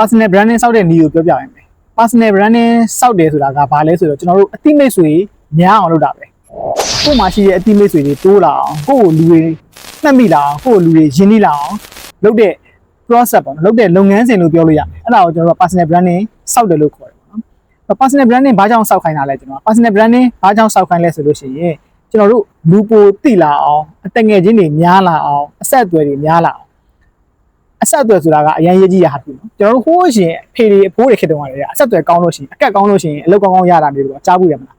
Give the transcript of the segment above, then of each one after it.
personal branding စောက်တဲ့နည်းကိုပြောပြရမယ် personal branding စောက်တယ်ဆိုတာကဘာလဲဆိုတော့ကျွန်တော်တို့အတိမိတ်ဆွေများအောင်လုပ်တာပဲကို့မှာရှိတဲ့အတိမိတ်ဆွေတွေတိုးလာအောင်ကိုယ့်ကိုလူတွေမှတ်မိလာအောင်ကိုယ့်ကိုလူတွေယဉ်နှီးလာအောင်လုပ်တဲ့ process ပေါ့နော်လုပ်တဲ့လုပ်ငန်းစဉ်လို့ပြောလို့ရတယ်အဲ့ဒါကိုကျွန်တော်တို့ personal branding စောက်တယ်လို့ခေါ်တယ်ပေါ့နော် personal branding ဘာကြောင့်စောက်ခိုင်းတာလဲကျွန်တော် personal branding ဘာကြောင့်စောက်ခိုင်းလဲဆိုလို့ရှိရင်ကျွန်တော်တို့လူပိုတိလာအောင်အတငယ်ချင်းတွေများလာအောင်အဆက်အသွယ်တွေများလာအောင် အဆက်အသွယ်ဆိုတာကအရင်ရေးကြည့်ရဟာပြီနော်ကျွန်တော်တို့ဟိုးရှင်အဖေတွေအဖိုးတွေခေတ္တတုန်းကလည်းအဆက်အသွယ်ကောင်းလို့ရှိရင်အကက်ကောင်းလို့ရှိရင်အလုပ်ကောင်းကောင်းရတာမျိုးတော့ကြားဘူးရမလား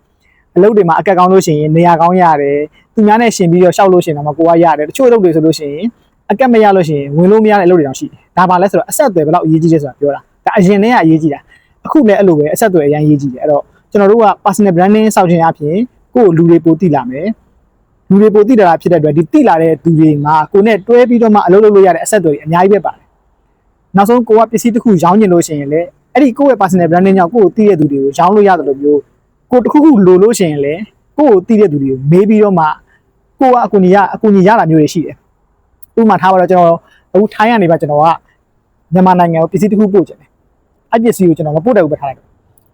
အလုပ်တွေမှာအကက်ကောင်းလို့ရှိရင်နေရာကောင်းရတယ်သူများနဲ့ရှင်ပြီးတော့ရှောက်လို့ရှိရင်တော့ကိုကရတယ်တချို့အလုပ်တွေဆိုလို့ရှိရင်အကက်မရလို့ရှိရင်ဝင်လို့မရတဲ့အလုပ်တွေတောင်ရှိတယ်ဒါပါလဲဆိုတော့အဆက်အသွယ်ဘယ်လောက်အရေးကြီးလဲဆိုတာပြောတာဒါအရင်တည်းကအရေးကြီးတာအခုလည်းအဲ့လိုပဲအဆက်အသွယ်အရင်ရေးကြီးတယ်အဲ့တော့ကျွန်တော်တို့က personal branding စောင့်ခြင်းအပြင်ကိုယ့်လူတွေပိုသိလာမယ် လူတွေပိုသိလာတာဖြစ်တဲ့အတွက်ဒီသိလာတဲ့သူတွေမှာကိုယ်နဲ့တွဲပြီးတော့မှအလုပ်လုပ်လို့ရတဲ့အဆက်တွေအများကြီးပဲပါတယ်နောက်ဆုံးကိုကပစ္စည်းတစ်ခုရောင်းချင်လို့ရှိရင်လည်းအဲ့ဒီကိုယ့်ရဲ့ personal branding ကြောင့်ကိုယ့်ကိုသိတဲ့သူတွေကိုရောင်းလို့ရတယ်လို့မျိုးကိုယ်တစ်ခုခုလိုလို့ရှိရင်လည်းကိုယ့်ကိုသိတဲ့သူတွေကိုမေးပြီးတော့မှကိုကအကူညီရအကူညီရတာမျိုးတွေရှိတယ်ဥပမာထားပါတော့ကျွန်တော်အခုထိုင်းရနေပါကျွန်တော်ကမြန်မာနိုင်ငံကိုပစ္စည်းတစ်ခုပို့ချင်တယ်အဲ့ပစ္စည်းကိုကျွန်တော်မပို့တဲ့ဥပထားလိုက်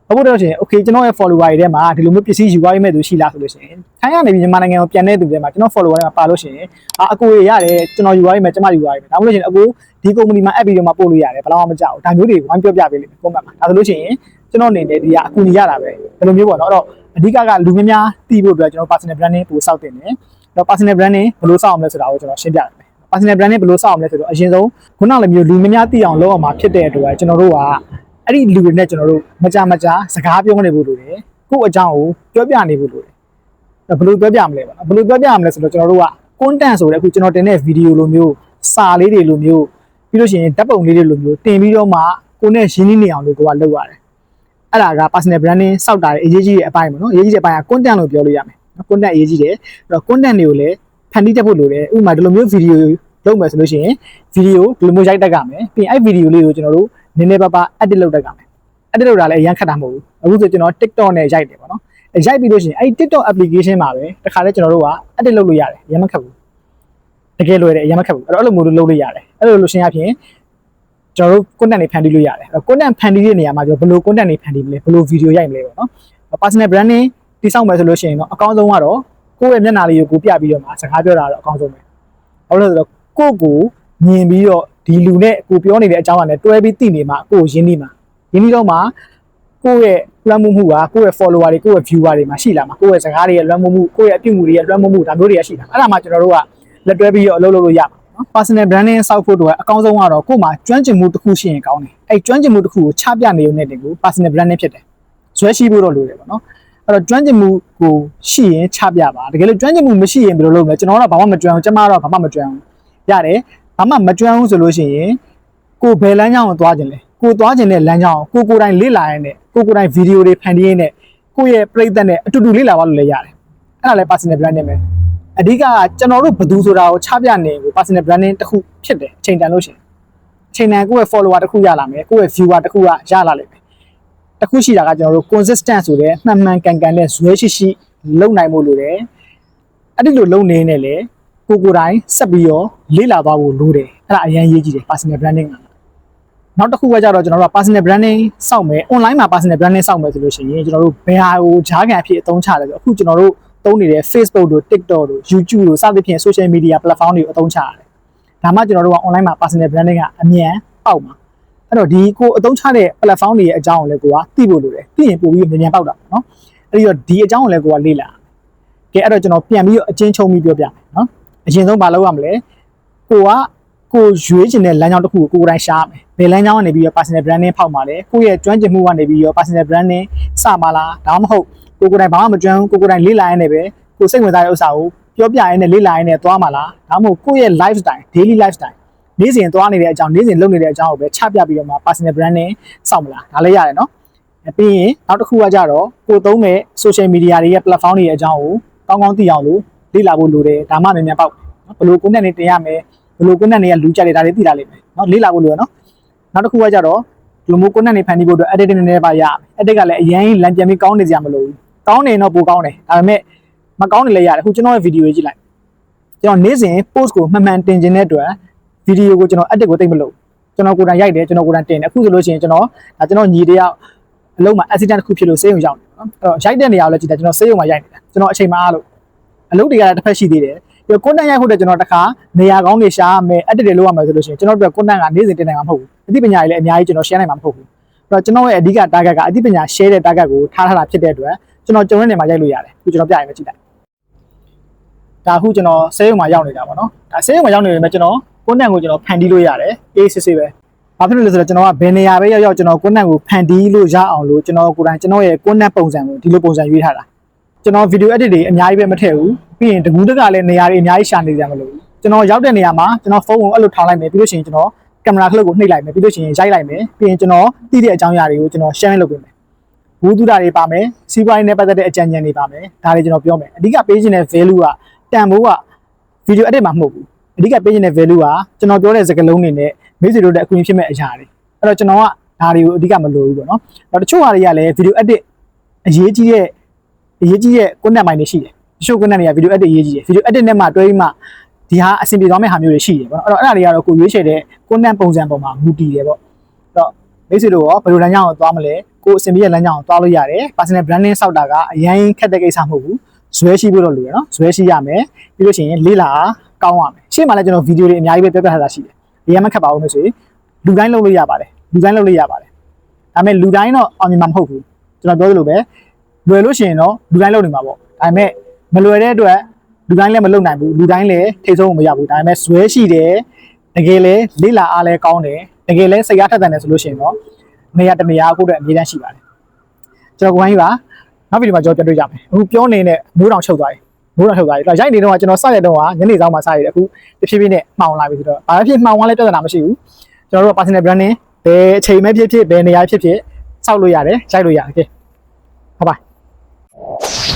ဘာလို့လဲဆိုရင် okay ကျွန်တော်ရဲ့ follower တွေထဲမှာဒီလိုမျိုးပစ္စည်းယူသွားရမယ့်သူရှိလားဆိုလို့ရှိရင်ထိုင်းကနေပြီးမြန်မာနိုင်ငံကိုပြန်တဲ့သူတွေမှာကျွန်တော် follower တွေမှာပါလို့ရှိရင်အာအကိုရရတယ်ကျွန်တော်ယူသွားရမယ်ကျွန်မယူသွားရမယ်ဒါမှမဟုတ်ရှင်အကိုဒီ company မှာ app ပြီးတော့မှပို့လို့ရတယ်ဘယ်တော့မှမကြောက်ဘူးဒါမျိုးတွေဝိုင်းပြောပြပေးလိမ့်မယ် comment မှာဒါဆိုလို့ရှိရင်ကျွန်တော်အနေနဲ့ဒီကအကူညီရတာပဲဒီလိုမျိုးပေါ့နော်အဲ့တော့အဓိကကလူများများသိဖို့အတွက်ကျွန်တော် personal branding ပို့စောက်တင်တယ်အဲ့တော့ personal branding ဘယ်လိုစောက်အောင်လဲဆိုတာကိုကျွန်တော်ရှင်းပြရမယ် personal branding ဘယ်လိုစောက်အောင်လဲဆိုတော့အရင်ဆုံးခုနလိုမျိုးလူများများသိအောင်လုပ်အောင်မှာဖြစ်တဲ့အတွက်ကျွန်တော်တို့က အဲ့ဒီလူတွေနဲ့ကျွန်တော်တို့မကြမကြစကားပြောနေဖို့လိုတယ်ကိုယ့်အကြောင်းကိုပြောပြနေဖို့လိုတယ်အဲ့ဘယ်လိုပြောပြမလဲပေါ့နော်ဘယ်လိုပြောပြမလဲဆိုတော့ကျွန်တော်တို့က content ဆိုတဲ့အခုကျွန်တော်တင်တဲ့ video လိုမျိုးစာလေးတွေလိုမျိုးပြီးလို့ရှိရင်ဓာတ်ပုံလေးတွေလိုမျိုးတင်ပြီးတော့မှကိုယ်နဲ့ရင်းနှီးနေအောင်လို့ကိုကလုပ်ရတယ်အဲ့ဒါက personal branding စောက်တာရဲ့အရေးကြီးတဲ့အပိုင်းပေါ့နော်အရေးကြီးတဲ့အပိုင်းက content လို့ပြောလို့ရမယ်နော် content အရေးကြီးတယ်အဲ့တော့ content တွေကိုလည်းဖန်တီးတတ်ဖို့လိုတယ်ဥပမာဒီလိုမျိုး video လုပ်မယ်ဆိုလို့ရှိရင် video ဒီလိုမျိုးရိုက်တတ်ကြမယ်ပြီးရင်အဲ့ video လေးကိုကျွန်တော်တို့ နည်းနည်းပါးပါး edit လုပ်တတ်ကြမယ် edit လုပ်တာလည်းအရင်ခက်တာမဟုတ်ဘူးအခုဆိုကျွန်တော် TikTok နဲ့ရိုက်တယ်ပေါ့နော်အဲရိုက်ပြီးလို့ရှိရင်အဲ့ဒီ TikTok application မှာပဲတခါလဲကျွန်တော်တို့က edit လုပ်လို့ရတယ်အရင်မခက်ဘူးတကယ်လွယ်တယ်အရင်မခက်ဘူးအဲ့တော့အဲ့လိုမျိုးလုပ်လို့ရတယ်အဲ့လိုလို့ရှင်းရဖြင့်ကျွန်တော်တို့ content တွေဖန်တီးလို့ရတယ်အဲ့ content ဖန်တီးတဲ့နေရာမှာကျွန်တော်ဘယ်လို content တွေဖန်တီးမလဲဘယ်လို video ရိုက်မလဲပေါ့နော် personal branding တိစောက်မယ်ဆိုလို့ရှိရင်တော့အကောင်းဆုံးကတော့ကိုယ့်ရဲ့မျက်နှာလေးကိုကိုပြပြီးတော့မှစကားပြောတာတော့အကောင်းဆုံးပဲဘာလို့လဲဆိုတော့ကိုယ့်ကိုမြင်ပြီးတော့ ဒီလူနဲ့ကိုပြောနေတဲ့အကြောင်းအရာနဲ့တွဲပြီးသိနေမှာကိုယ်ရင်းနေမှာဒီနေ့တော့မှကိုယ့်ရဲ့လွှမ်းမိုးမှုကကိုယ့်ရဲ့ follower တွေကိုယ့်ရဲ့ viewer တွေမှာရှိလာမှာကိုယ့်ရဲ့စကားတွေရဲ့လွှမ်းမိုးမှုကိုယ့်ရဲ့အပြုအမူတွေရဲ့လွှမ်းမိုးမှုဒါမျိုးတွေကရှိလာအဲ့ဒါမှကျွန်တော်တို့ကလက်တွဲပြီးတော့အလုပ်လုပ်လို့ရမှာနော် personal branding စောက်ဖို့တော့အကောင်းဆုံးကတော့ကိုယ်မှာကျွမ်းကျင်မှုတစ်ခုရှိရင်ကောင်းတယ်အဲ့ကျွမ်းကျင်မှုတစ်ခုကိုချပြနေုံနဲ့တင်ကို personal branding ဖြစ်တယ်ဇွဲရှိဖို့တော့လိုတယ်ပေါ့နော်အဲ့တော့ကျွမ်းကျင်မှုကိုရှိရင်ချပြပါတကယ်လို့ကျွမ်းကျင်မှုမရှိရင်ဘယ်လိုလုပ်မလဲကျွန်တော်ကတော့ဘာမှမကျွမ်းဘူးကျမကတော့ဘာမှမကျွမ်းဘူးရတယ် ဘာမှမကျွမ်းဘူးဆိုလို့ရှိရင်ကိုယ်ဘယ်လမ်းကြောင်းကိုသွားခြင်းလဲကိုသွားခြင်းတဲ့လမ်းကြောင်းကိုကိုယ်တိုင်လေ့လာရတဲ့ကိုကိုယ်တိုင်ဗီဒီယိုတွေဖန်တီးရတဲ့ကိုယ့်ရဲ့ပြိသက်နဲ့အတူတူလေ့လာပါလို့လည်းရတယ်အဲ့ဒါလည်း personal branding ပဲအဓိကကကျွန်တော်တို့ဘယ်သူဆိုတာကိုချပြနေကို personal branding တစ်ခုဖြစ်တယ်အချိန်တန်လို့ရှိရင်အချိန်တန်ကိုယ့်ရဲ့ follower တစ်ခုရလာမယ်ကိုယ့်ရဲ့ viewer တစ်ခုကရလာလိမ့်မယ်တစ်ခုရှိတာကကျွန်တော်တို့ consistent ဆိုတဲ့မှန်မှန်ကန်ကန်နဲ့ဇွဲရှိရှိလုပ်နိုင်ဖို့လိုတယ်အဲ့ဒီလိုလုပ်နေနေလေ ကိုကိုယ်တိုင်ဆက်ပြီးတော့လေ့လာသွားဖို့လိုတယ်အဲ့ဒါအရင်ရေးကြည့်တယ် personal branding ကနောက်တစ်ခုကကြတော့ကျွန်တော်တို့က personal branding စောက်မယ် online မှာ personal branding စောက်မယ်ဆိုလို့ရှိရင်ကျွန်တော်တို့ဘယ်ဟာကိုဂျားကန်အဖြစ်အသုံးချလဲဆိုအခုကျွန်တော်တို့သုံးနေတဲ့ Facebook တို့ TikTok တို့ YouTube တို့စသဖြင့် social media platform တွေကိုအသုံးချရတယ်။ဒါမှကျွန်တော်တို့က online မှာ personal branding ကအမြန်ပေါက်မှာအဲ့တော့ဒီကိုအသုံးချတဲ့ platform တွေရဲ့အကြောင်းကိုလည်းကိုကသိဖို့လိုတယ်။သိရင်ပို့ပြီးမြန်မြန်ပေါက်တာပေါ့နော်။အဲ့ဒီတော့ဒီအကြောင်းကိုလည်းကိုကလေ့လာ။ကဲအဲ့တော့ကျွန်တော်ပြန်ပြီးတော့အချင်းချုပ်ပြီးပြောပြမယ်နော်။ အရင်ဆုံးမလုပ်ရမလဲ။ကိုကကိုရွေးချင်တဲ့လမ်းကြောင်းတစ်ခုကိုကိုယ်တိုင်ရှားမယ်ဘယ်လမ်းကြောင်းကနေပြီးတော့ personal branding ဖောက်မှာလဲကိုယ့်ရဲ့ကျွမ်းကျင်မှုကနေပြီးတော့ personal branding စမှာလားဒါမှမဟုတ်ကိုကိုယ်တိုင်ဘာမှမကျွမ်းဘူးကိုကိုယ်တိုင်လေ့လာရင်းနဲ့ပဲကိုစိတ်ဝင်စားတဲ့ဥစ္စာကိုပြောပြရင်းနဲ့လေ့လာရင်းနဲ့သွားမှာလားဒါမှမဟုတ်ကိုယ့်ရဲ့ lifestyle daily lifestyle နေ့စဉ်သွားနေတဲ့အကြောင်းနေ့စဉ်လုပ်နေတဲ့အကြောင်းကိုပဲချပြပြီးတော့မှ personal branding စောက်မလားဒါလည်းရတယ်နော်ပြီးရင်နောက်တစ်ခုကကြတော့ကိုသုံးမဲ့ social media တွေရဲ့ platform တွေရဲ့အကြောင်းကိုကောင်းကောင်းသိအောင်လို့ လေ့လာဖို့လိုတယ်ဒါမှမြန်မြန်ပေါက်နော်ဘယ်လို content တွေတင်ရမယ်ဘယ်လို content တွေကလူကြတယ်ဒါတွေသိတာလိမ့်မယ်နော်လေ့လာဖို့လိုရနော်နောက်တစ်ခုကကြတော့ဒီလိုမျိုး content တွေဖန်တီးဖို့အတွက် editing နည်းနည်းပါရမယ် edit ကလည်းအရင်လမ်းပြန်ပြီးကောင်းနေကြမလို့ကောင်းနေတော့ပိုကောင်းတယ်ဒါပေမဲ့မကောင်းနေလည်းရတယ်အခုကျွန်တော်ရဲ့ video ကြီးကြည့်လိုက်ကျွန်တော်နေ့စဉ် post ကိုမှန်မှန်တင်ခြင်းတဲ့အတွက် video ကိုကျွန်တော် edit ကိုတိတ်မလုပ်ကျွန်တော်ကိုယ်တိုင်ရိုက်တယ်ကျွန်တော်ကိုယ်တိုင်တင်တယ်အခုဆိုလို့ရှိရင်ကျွန်တော်ဒါကျွန်တော်ညီတယောက်အလုံးမှာ accident တစ်ခုဖြစ်လို့ဆေးရုံရောက်နေတယ်နော်အဲ့တော့ရိုက်တဲ့နေရာကိုလည်းကြည့်တယ်ကျွန်တော်ဆေးရုံမှာရိုက်နေတာကျွန်တော်အချိန်မအားလို့ အလုပ်တွေကလည်းတစ်ဖက်ရှိသေးတယ်ပြီးတော့ content ရိုက်ဖို့တဲ့ကျွန်တော်တခါနေရာကောင်းတွေရှာမယ် edit တွေလုပ်ရမယ်ဆိုလို့ရှိရင်ကျွန်တော်တို့က content ကနေ့စဉ်တင်နိုင်မှာမဟုတ်ဘူးအသိပညာတွေလည်းအများကြီးကျွန်တော် share နိုင်မှာမဟုတ်ဘူးအဲ့တော့ကျွန်တော်ရဲ့အဓိက target ကအသိပညာ share တဲ့ target ကိုထားထားတာဖြစ်တဲ့အတွက်ကျွန်တော်ကြုံတဲ့နေရာမှာရိုက်လို့ရတယ်အခုကျွန်တော်ပြရမယ်ကြည့်လိုက်ဒါအခုကျွန်တော်ဆေးရုံမှာရောက်နေတာပေါ့နော်ဒါဆေးရုံမှာရောက်နေပေမဲ့ကျွန်တော် content ကိုကျွန်တော်ဖန်တီးလို့ရတယ်အေးစစ်စစ်ပဲဘာဖြစ်လို့လဲဆိုတော့ကျွန်တော်ကဘယ်နေရာပဲရောက်ရောက်ကျွန်တော် content ကိုဖန်တီးလို့ရအောင်လို့ကျွန်တော်ကိုယ်တိုင်ကျွန်တော်ရဲ့ content ပုံစံကိုဒီလိုပုံစံရွေးထားတာ ကျွန်တော် video edit တွေအများကြီးပဲမထည့်ဘူးပြီးရင်တကူးတကလည်းနေရာတွေအများကြီးရှာနေကြမလို့ကျွန်တော်ရောက်တဲ့နေရာမှာကျွန်တော်ဖုန်းကိုအဲ့လိုထောင်လိုက်မယ်ပြီးလို့ရှိရင်ကျွန်တော်ကင်မရာခလုတ်ကိုနှိပ်လိုက်မယ်ပြီးလို့ရှိရင်ရိုက်လိုက်မယ်ပြီးရင်ကျွန်တော်သိတဲ့အကြောင်းအရာတွေကိုကျွန်တော် share လုပ်ပေးမယ်ဘူးတူတာတွေပါမယ်စီးပွားရေးနဲ့ပတ်သက်တဲ့အကြံဉာဏ်တွေပါမယ်ဒါတွေကျွန်တော်ပြောမယ်အဓိကပေးခြင်းတဲ့ value ကတန်ဖိုးက video edit မှာမဟုတ်ဘူးအဓိကပေးခြင်းတဲ့ value ကကျွန်တော်ပြောတဲ့စကားလုံးတွေနဲ့မိတ်ဆွေတို့တဲ့အကူအညီဖြစ်မဲ့အရာတွေအဲ့တော့ကျွန်တော်ကဒါတွေကိုအဓိကမလိုဘူးပေါ့နော်နောက်တချို့ဟာတွေကလည်း video edit အရေးကြီးတဲ့ အရေးကြီးတဲ့ content ပိုင်းတွေရှိတယ်တချို့ content တွေက video edit အရေးကြီးတယ် video edit နဲ့မှတွဲပြီးမှဒီဟာအဆင်ပြေသွားမယ့်ဟာမျိုးတွေရှိတယ်ပေါ့နော်အဲ့တော့အဲ့ဒါတွေကတော့ကိုရွေးချယ်တဲ့ content ပုံစံပေါ်မှာမူတည်တယ်ပေါ့အဲ့တော့မိတ်ဆွေတို့ရောဘယ်လိုလမ်းကြောင်းကိုသွားမလဲကိုအဆင်ပြေတဲ့လမ်းကြောင်းကိုသွားလို့ရတယ် personal branding စောက်တာကအရင်ခက်တဲ့ကိစ္စမဟုတ်ဘူးဇွဲရှိဖို့တော့လိုရနော်ဇွဲရှိရမယ်ပြီးလို့ရှိရင်လေးလာကောင်းရမယ်ရှေ့မှာလည်းကျွန်တော်ဗီဒီယိုတွေအများကြီးပဲပြောပြထားတာရှိတယ်အရင်မခက်ပါဘူးလို့ဆိုရင်လူတိုင်းလုပ်လို့ရပါတယ်လူတိုင်းလုပ်လို့ရပါတယ်ဒါပေမဲ့လူတိုင်းတော့အောင်မြင်မှာမဟုတ်ဘူးကျွန်တော်ပြောသလိုပဲ လွယ်လို့ရှိရင်တော့လူတိုင်းလုပ်နေမှာပေါ့ဒါပေမဲ့မလွယ်တဲ့အတွက်လူတိုင်းလည်းမလုပ်နိုင်ဘူးလူတိုင်းလည်းထိဆုံးမရဘူးဒါပေမဲ့ဆွဲရှိတယ်တကယ်လည်းလေ့လာအားလည်းကောင်းတယ်တကယ်လည်းစိတ်အားထက်သန်တယ်ဆိုလို့ရှိရင်တော့နေရာတနေရာအခုတည်းအမြဲတမ်းရှိပါတယ်ကျွန်တော်ကိုင်းကြီးပါနောက်ဗီဒီယိုမှာကျွန်တော်ပြတွေ့ကြမယ်အခုပြောနေတဲ့မိုးတောင်ချုပ်သွားပြီမိုးတောင်ချုပ်သွားပြီအဲ့ရိုက်နေတော့ကျွန်တော်စရတဲ့တော့ညနေဆောင်မှာစရတယ်အခုတဖြည်းဖြည်းနဲ့မှောင်လာပြီဆိုတော့ဘာဖြစ်မှောင်သွားလဲပြဿနာမရှိဘူးကျွန်တော်တို့ personal branding ဘယ်အချိန်မှဖြစ်ဖြစ်ဘယ်နေရာဖြစ်ဖြစ်စောက်လို့ရတယ်ရိုက်လို့ရတယ် you